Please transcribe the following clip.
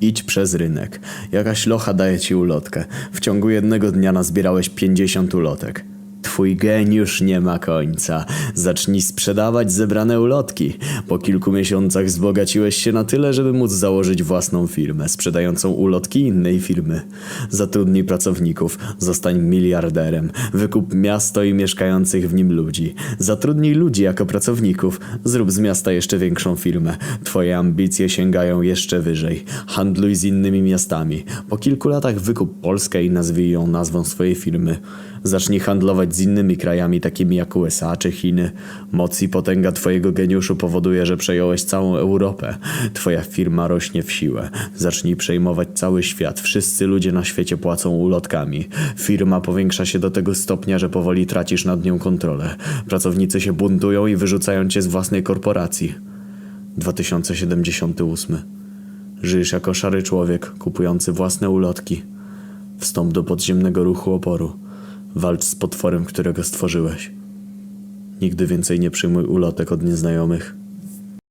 Idź przez rynek. Jakaś locha daje ci ulotkę. W ciągu jednego dnia nazbierałeś 50 ulotek. Twój geniusz nie ma końca. Zacznij sprzedawać zebrane ulotki. Po kilku miesiącach wzbogaciłeś się na tyle, żeby móc założyć własną firmę, sprzedającą ulotki innej firmy. Zatrudnij pracowników, zostań miliarderem, wykup miasto i mieszkających w nim ludzi. Zatrudnij ludzi jako pracowników, zrób z miasta jeszcze większą firmę. Twoje ambicje sięgają jeszcze wyżej. Handluj z innymi miastami. Po kilku latach wykup Polskę i nazwij ją nazwą swojej firmy. Zacznij handlować z innymi krajami takimi jak USA czy Chiny. Moc i potęga twojego geniuszu powoduje, że przejąłeś całą Europę. Twoja firma rośnie w siłę. Zacznij przejmować cały świat. Wszyscy ludzie na świecie płacą ulotkami. Firma powiększa się do tego stopnia, że powoli tracisz nad nią kontrolę. Pracownicy się buntują i wyrzucają cię z własnej korporacji. 2078 Żyjesz jako szary człowiek, kupujący własne ulotki. Wstąp do podziemnego ruchu oporu. Walcz z potworem, którego stworzyłeś. Nigdy więcej nie przyjmuj ulotek od nieznajomych.